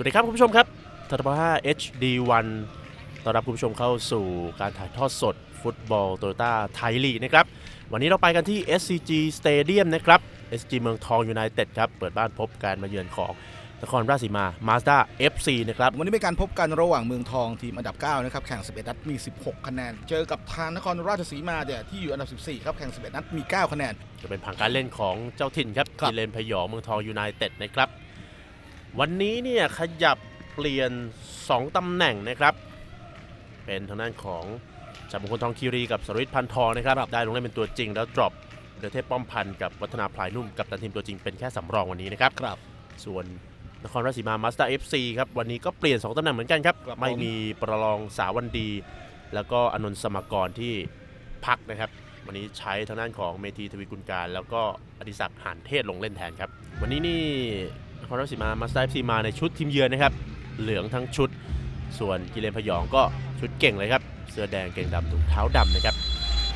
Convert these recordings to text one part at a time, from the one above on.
วัสดีครับคุณผู้ชมครับททบ5 HD1 ต้อนรับคุณผู้ชมเข้าสู่การถ่ายทอดสด ฟุตบอลโตโยต้าไทยลีกนะครับ วันนี้เราไปกันที่ SCG Stadium นะครับ SCG เมืองทองยูไนเต็ดครับ เปิดบ้านพบการมาเยือนของนครราชสีมา Mazda FC นะครับ วันนี้เป็นการพบกันระหว่างเมืองทองทีมอันดับ 9 นะครับ แข่ง 11 นัดมี 16 คะแนน เจอกับทางนครราชสีมาเนี่ยที่อยู่อันดับ 14 ครับ แข่ง 11 นัดมี 9 คะแนน จะเป็นผังการเล่นของเจ้าถิ่นครับครับกิเลนพยองเมืองทองยูไนเต็ดนะครับ วันนี้เนี่ยขยับเปลี่ยน 2 ตำแหน่งนะครับ เป็นทางด้านของจับมงคลทองคีรีกับสรวิทย์พันทองนะครับ ได้ลงเล่นเป็นตัวจริงแล้วดรอปเดลเทพป้อมพันธ์กับวัฒนาพลายนุ่มกับตันทีมตัวจริงเป็นแค่สำรองวันนี้นะครับครับ ส่วนนครราชสีมามาสเตอร์เอฟซีครับวันนี้ก็เปลี่ยน 2ตำแหน่งเหมือนกันครับ ครับผม ไม่มีประลองสาวันดี แล้วก็อนนท์สมกรที่พักนะครับ วันนี้ใช้ทางด้านของเมธีทวีกุลการ แล้วก็อดิศักดิ์หานเทศลงเล่นแทนครับ วันนี้นี่ นครราชสีมามาสเตอร์ซีมาในชุดทีมเยือนนะครับ เหลืองทั้งชุด ส่วนกิเลนพยองก็ชุดเก่งเลยครับ เสื้อแดงเก่งดำถุงเท้าดำนะครับ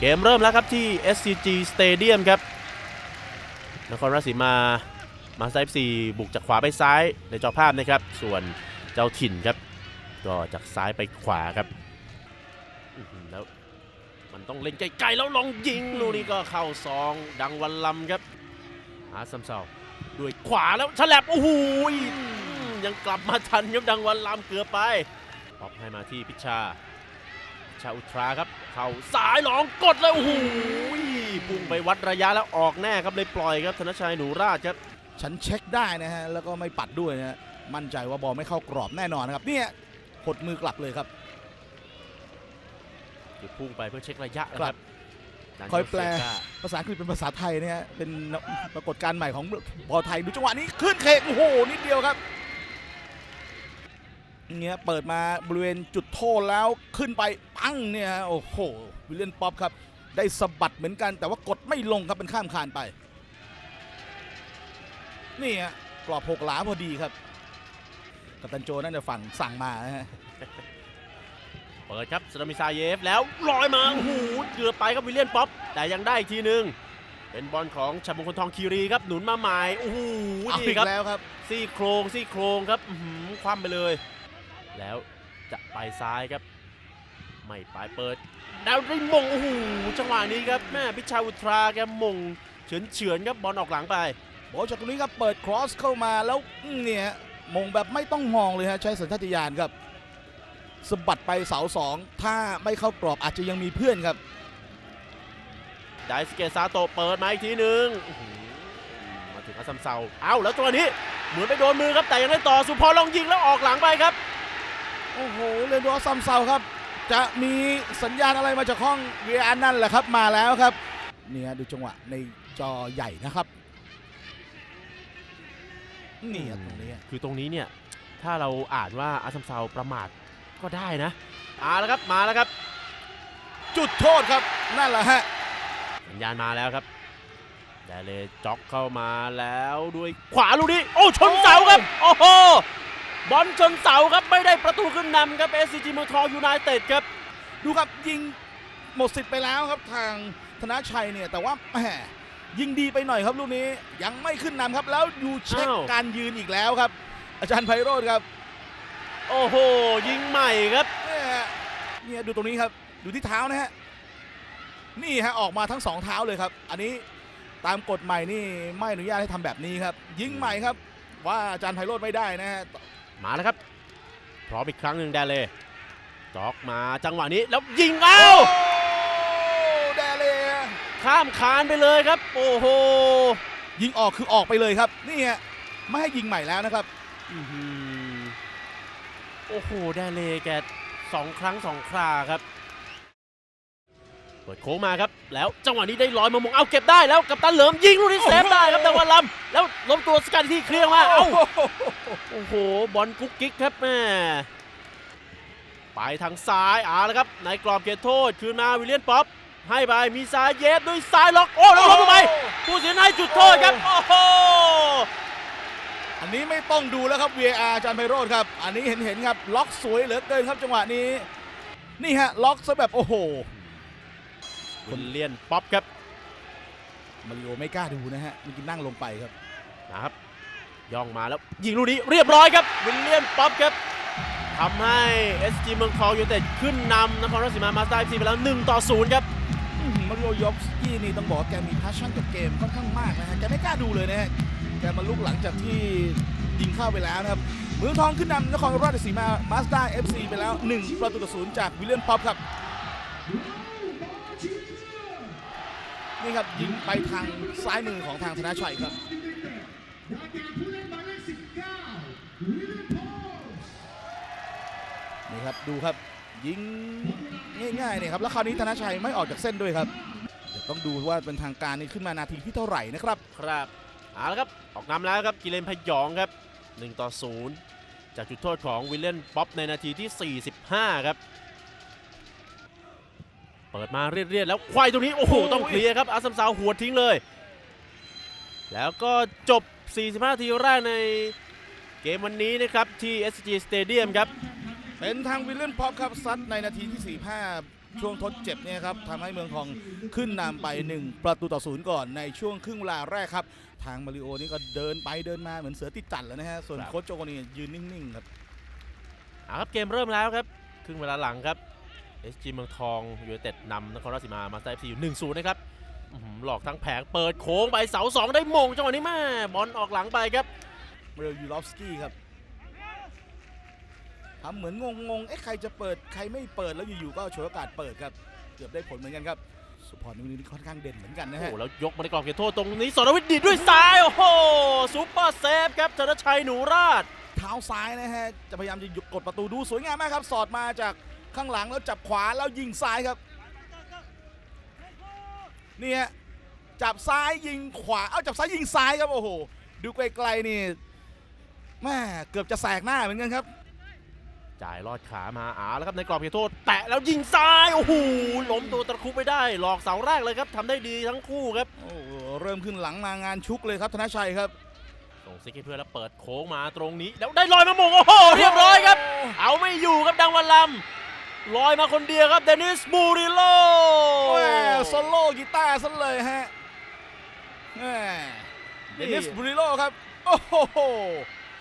เกมเริ่มแล้วครับที่ SCG Stadium ครับ นครราชสีมามาสเตอร์ซีบุกจากขวาไปซ้ายในจอภาพนะครับ ส่วนเจ้าถิ่นครับ ก็จากซ้ายไปขวาครับแล้วมันต้องเล่นไกลๆแล้วลองยิงลูกนี้ก็เข้าซองดังวันลำครับหาซัมเซา ด้วยขวาแล้วฉลับโอ้โหยยังกลับมาทันครับดังวันลำเกือบไปปอบให้มาที่พิชชาพิชชาอุทราครับ เข้าสายหลองกดเลยโอ้โหยพุ่งไปวัดระยะแล้วออกแน่ครับเลยปล่อยครับธนชัยหนูราชครับฉันเช็คได้นะฮะแล้วก็ไม่ปัดด้วยนะฮะมั่นใจว่าบอลไม่เข้ากรอบแน่นอนนะครับเนี่ยหดมือกลับเลยครับคือพุ่งไปเพื่อเช็คระยะนะคครัรับบดาน คอยแปลเซกาภาษาอังกฤษเป็นภาษาไทยนะฮะเป็นปรากฏการณ์ใหม่ของบอลไทยดูจังหวะนี้ขึ้นเคกโอ้โหนิดเดียวครับเงี้ยเปิดมาบริเวณจุดโทษแล้วขึ้นไปปังเนี่ยฮะโอ้โหวิลเลียนป๊อปครับ ได้สะบัดเหมือนกัน แต่ว่ากดไม่ลงครับเป็นข้ามคานไป นี่ฮะกรอบหกหลาพอดีครับกัปตันโจนั่นจะฝั่งสั่งมานะฮะ เปิดครับสรามิซาเยฟแล้วลอยมาโอ้โหเกือบไปครับวิลเลียนป๊อปแต่ยังได้อีกทีหนึ่งเป็นบอลของชับมงคลทองคีรีครับหนุนมาใหม่โอ้โหเอานี่อีกครับแล้วครับซี่โครงซี่โครงครับอื้อหือคว่ำไปเลย แล้วจะไปซ้ายครับ ไม่ไปเปิดแล้วได้มงโอ้โหจังหวะนี้ครับแม่พิชาอุทราแกมงเฉือนเฉือนๆครับบอลออกหลังไปบอลจากตรงนี้ครับเปิดครอสเข้ามาแล้วอื้อเนี่ยฮะมงแบบไม่ต้องมองเลยฮะใช้สัญชาตญาณครับ สะบัดไปเสาสองถ้าไม่เข้ากรอบอาจจะยังมีเพื่อนครับ ไดสเกซาโตะเปิดมาอีกทีหนึ่งอื้อหือมาถึงอาซัมเซาเอ้าแล้วตัวนี้เหมือนไปโดนมือครับแต่ยังได้ต่อสุพรลองยิงแล้วออกหลังไปครับ โอ้โหเรนโดซัมเซาครับ จะมีสัญญาณอะไรมาจากห้อง VR นั่นแหละครับมาแล้วครับเนี่ยดูจังหวะในจอใหญ่นะครับนี่ครับตรงนี้ คือตรงนี้เนี่ย ถ้าเราอ่านว่าอาซัมเซาประมาท ก็ได้นะมาแล้วครับมาแล้วครับ จุดโทษครับนั่นแหละฮะสัญญาณมาแล้วครับไดเลจ็อกเข้ามาแล้วด้วยขวาลูกนี้โอ้ชนเสาครับ โอ้โหบอลชนเสาครับไม่ได้ประตูขึ้นนำครับ SCG เมืองทองยูไนเต็ดครับ ดูครับยิงหมดสิทธิ์ไปแล้วครับทางธนชัยเนี่ยแต่ว่าแหมยิงดีไปหน่อยครับลูกนี้ยังไม่ขึ้นนำครับ แล้วดูเช็คอ้าวการยืนอีกแล้วครับ อาจารย์ไพโรธครับ โอ้โห ยิงใหม่ครับเนี่ยเนี่ยดูตรงนี้ครับดูที่เท้านะฮะนี่ฮะออกมาทั้งสองเท้าเลยครับ อันนี้ตามกฎใหม่นี่ไม่อนุญาตให้ทำแบบนี้ครับ ยิงใหม่ครับ ว่าอาจารย์ไพโรธไม่ได้นะฮะมาแล้วครับพร้อมอีกครั้งหนึ่งแดเลจ็อกมาจังหวะนี้แล้วยิงเอ้าโอ้แดเลยข้ามคานไปเลยครับ โอ้โหยิงออกคือออกไปเลยครับ นี่ฮะไม่ให้ยิงใหม่แล้วนะครับอื้อหือ โอ้โหแดเลแกสองครั้งสองคราครับเปิดโค้งมาครับ แล้วจังหวะนี้ได้ลอยมามงเอาเก็บได้แล้วกับตันเหลิมยิงลูกนี้เซฟได้ครับดังวันลำแล้วล้มตัวสกัดที่เคลียร์มาเอ้าโอ้โหบอลกุ๊กกิ๊กครับแม่ไปทางซ้ายอ่าแล้วครับในกรอบเขตโทษคืนมาวิลเลียนป๊อปให้ไปมีซ้ายเยสด้วยซ้ายล็อกโอ้แล้วล้มลงไปผู้เสียหายจุดโทษครับโอ้โห อันนี้ไม่ต้องดูแล้วครับ VAR อาจารย์ไพโรธครับ อันนี้เห็นเห็นๆครับ ล็อกสวยเหลือเกินครับจังหวะนี้ นี่ฮะ ล็อกซะแบบโอ้โหวิลเลียนป๊อปครับมาริโอไม่กล้าดูนะฮะเมื่อกี้นั่งลงไปครับนะครับย่องมาแล้วยิงลูกนี้เรียบร้อยครับวิลเลียนป๊อปครับทำให้ SG เมืองทองยูไนเต็ดขึ้นนำนครราชสีมามาสเตอร์ FC ไปแล้ว1ต่อ0ครับอื้อหือมาริโอยอฟสกี้นี่ต้องบอกว่าแกมีพาชั่นกับเกมค่อนข้างมากนะฮะแกไม่กล้าดูเลยนะฮะ แกมาลุกหลังจากที่ยิงเข้าไปแล้วนะครับเมืองทองขึ้นนำนครราชสีมามาสด้าเอฟซีไปแล้ว 1 ประตูต่อศูนย์จากวิลเลียนป๊อปครับนี่ครับยิงไปทางซ้ายมือของทางธนาชัยครับนี่ครับดูครับยิงง่ายๆเนี่ยครับแล้วคราวนี้ธนาชัยไม่ออกจากเส้นด้วยครับต้องดูว่าเป็นทางการนี่ขึ้นมานาทีที่เท่าไหร่นะครับ ครับ เอาละครับ ออกนำแล้วครับกิเลนพยองครับ 1 ต่อ 0 จากจุดโทษของวิลเลียนป๊อปในนาทีที่ 45 ครับ เปิดมาเรียดๆแล้วควายตรงนี้ โอ้โหโอ้ยต้องเคลียร์ครับอาซัมซาวหัวทิ้งเลย แล้วก็จบ 45นาทีแรกในเกมวันนี้นะครับที่ SG Stadium ครับ เป็นทางวิลเลียนพ็อปครับซัดในนาทีที่ 45 ช่วงทดเจ็บเนี่ยครับทำให้เมืองทองขึ้นนำไป 1 ประตูต่อศูนย์ก่อนในช่วงครึ่งเวลาแรกครับ ทางมาริโอนี่ก็เดินไปเดินมาเหมือนเสือติดจันแล้วนะฮะ ส่วนครับ โค้ชโจโกนี่ยืนนิ่งๆครับเอาครับเกมเริ่มแล้วครับครึ่งเวลาหลังครับ SG เมืองทองยูไนเต็ดนำนครราชสีมามาสเตอร์ FC อยู่1 0นะครับอื้อหือหลอกทั้งแผงเปิดโค้งไปเสา2ได้มงจังหวะนี้แม่บอลออกหลังไปครับ เรลยูรอฟสกี้ครับ ทำเหมือนงงๆเอ๊ะใครจะเปิดใครไม่เปิดแล้วอยู่ๆก็ฉวยโอกาสเปิดครับ เกือบได้ผลเหมือนกันครับ สุพรนิวนี่ค่อนข้างเด่นเหมือนกันนะโอ้ฮะโหแล้วยกมาในกรอบเขตโทษตรงนี้สรวิทย์ดีดด้วยซ้ายโอ้โหซูเปอร์เซฟครับธนชัยหนูราชเท้าซ้ายนะฮะจะพยายามจะหยุดกดประตูดูสวยงามมากครับสอดมาจากข้างหลังแล้วจับขวาแล้วยิงซ้ายครับนี่ฮะจับซ้ายยิงขวาเอาจับซ้ายยิงซ้ายครับโอ้โหดูไกลๆนี่แม่เกือบจะแสกหน้าเหมือนกันครับ จ่ายลอดขามาอาแล้วครับในกรอบเขตโทษ แตะแล้วยิงซ้ายโอ้โหล้มตัวตะครุบไปได้ หลอกเสาแรกเลยครับทำได้ดีทั้งคู่ครับโอ้โหเริ่มขึ้นหลังมางานชุกเลยครับธนชัยครับส่งซิกให้เพื่อนแล้วเปิดโค้งมาตรงนี้ แล้วได้ลอยมาหมงโอ้โหเรียบร้อยครับ เอาไม่อยู่ครับดังวันลำลอยมาคนเดียวครับเดนิสมูริโลแม่โซโล่กีตาร์ซะเลยฮะแม่เดนี่นิสบูริโลครับโอ้โห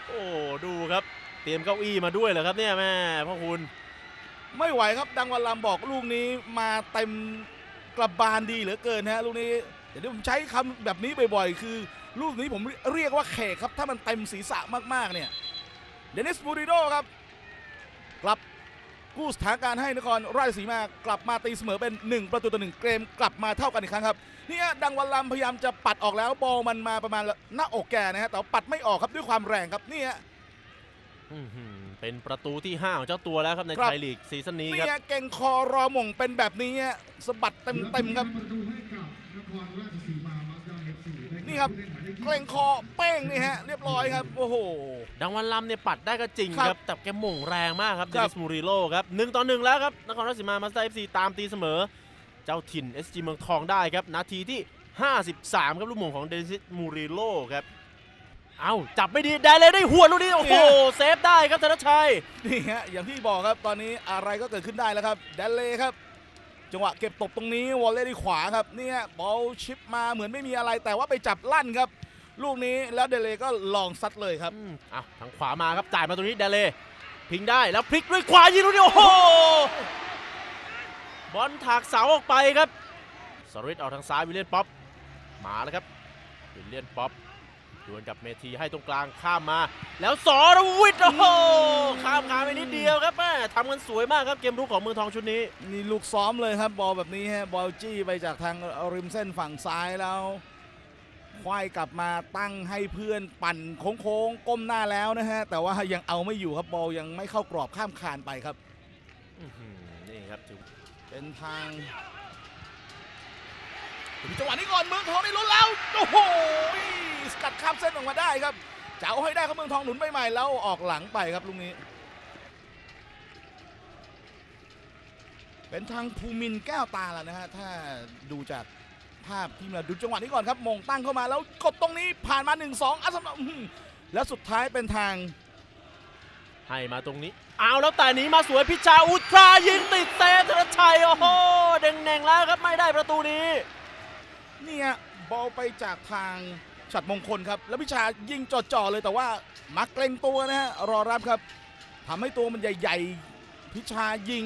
โอ้ดูครับ เตรียมเก้าอี้มาด้วยเหรอครับเนี่ยแม่พ่อคุณ ไม่ไหวครับดังวันลำบอกลูกนี้มาเต็มกระบาลดีเหลือเกินฮะลูกนี้เดี๋ยวผมใช้คำแบบนี้บ่อยๆ คือ ลูกนี้ผมเรียกว่าเขกครับ ถ้ามันเต็มศีรษะมากๆเนี่ยเดนิสบูริโลครับกลับกู้สถานการณ์ให้นครราชสีมากลับมาตีเสมอเป็น 1 ประตูต่อหนึ่งเกมกลับมาเท่ากันอีกครั้งครับเนี่ยดังวันลำพยายามจะปัดออกแล้วบอลมันมาประมาณหน้าอกแกนะฮะแต่ปัดไม่ออกครับด้วยความแรงครับเนี่ย เป็นประตูที่5ของเจ้าตัวแล้วครับในครับไทยลีกซีซั่นนี้คเนี่รับยเก่งคอรอหม่งเป็นแบบนี้ฮะสะบัดเต็มๆครับนี่ครับเกรงคอเป้งนี่ฮะเรียบร้อยครับโอ้โหดังวันลำเนี่ยปัดได้ก็จริงครับครับแต่แกหม่งแรงมากครับเดครับนิสมูริโลครับหนึ่งต่อหนึ่งแล้วครับนครราชสีมามาสเตอร์เอฟซีตามตีเสมอ เจ้าถิ่น SG เมืองทองได้ครับ นาทีที่ 53 ครับลูกหม่งของเดนิสมูริโลครับ เอาจับไม่ดีได้เลยได้หัวลูกนี้โอ้โหเซฟได้ครับธนชัยนี่ฮะอย่างที่บอกครับตอนนี้อะไรก็เกิดขึ้นได้แล้วครับแดนเล่ครับ จังหวะเก็บตกตรงนี้วอลเล่ที่ขวาครับเนี่ยบอลชิปมาเหมือนไม่มีอะไรแต่ว่าไปจับลั่นครับ ลูกนี้แล้วเดเลก็ลองซัดเลยครับอืมอะทางขวามาครับจ่ายมาตรงนี้เดเลพิงได้แล้วพลิกด้วยขวายิงลูกนี้โอ้โหบอลถากเสาออกไปครับสริตเอาทางซ้ายวิลเลียนป๊อปมาแล้วครับวิลเลียนป๊อป ดวลกับเมทีให้ตรงกลางข้ามมา แล้วสรวิทย์โอ้โหข้ามขาไปนิดเดียวครับแม่ทำกันสวยมากครับเกมรุกของเมืองทองชุดนี้นี่ลูกซ้อมเลยครับบอลแบบนี้ฮะบอลจี้ไปจากทางริมเส้นฝั่งซ้ายแล้วควายกลับมาตั้งให้เพื่อนปั่นโค้งๆก้มหน้าแล้วนะฮะ แต่ว่ายังเอาไม่อยู่ครับบอลยังไม่เข้ากรอบข้ามคานไปครับอื้อหือนี่ครับถือเป็นทางถึงจังหวะนี้ก่อนเมืองทองได้ลุ้นแล้วโอ้โหส กัดข้ามเส้นออกมาได้ครับจะเอาให้ได้ครับเมืองทองหนุนใหม่ๆแล้วออกหลังไปครับลูกนี้ เป็นทางภูมินทร์แก้วตาแล้วนะฮะถ้าดูจากภาพที่มาดูจังหวะนี้ก่อนครับมงตั้งเข้ามาแล้วกดตรงนี้ผ่านมา 1-2อัสมอื้อหือแล้วสุดท้ายเป็นทางให้มาตรงนี้ เอาแล้วแต่หนี้มาสวยพิชาอุตรายิงติดเซฟธนชัย โอ้โหเด้งแหน่งแล้วครับไม่ได้ประตูนี้ เนี่ยบอลไปจากทาง ฉัดมงคลครับ แล้วพิชายิงจ่อๆเลยแต่ว่ามักเกรงตัวนะฮะรอรับครับทำให้ตัวมันใหญ่ๆ พิชายิง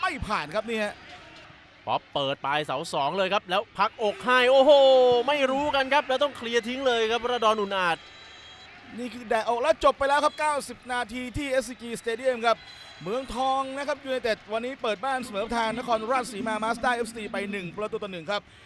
ไม่ผ่านครับนี่ฮะป๊อปเปิดปลายเสาสองเลยครับ แล้วพักอกให้โอ้โห ไม่รู้กันครับ แล้วต้องเคลียร์ทิ้งเลยครับระดอนอุนอาจ นี่คือแดดออกแล้วจบไปแล้วครับ 90 นาทีที่ SCG Stadium ครับ เมืองทองนะครับยูไนเต็ดวันนี้เปิดบ้านเสมอทางนครราชสีมามาสด้าเอฟซีไป 1 ประตูต่อหนึ่งครับ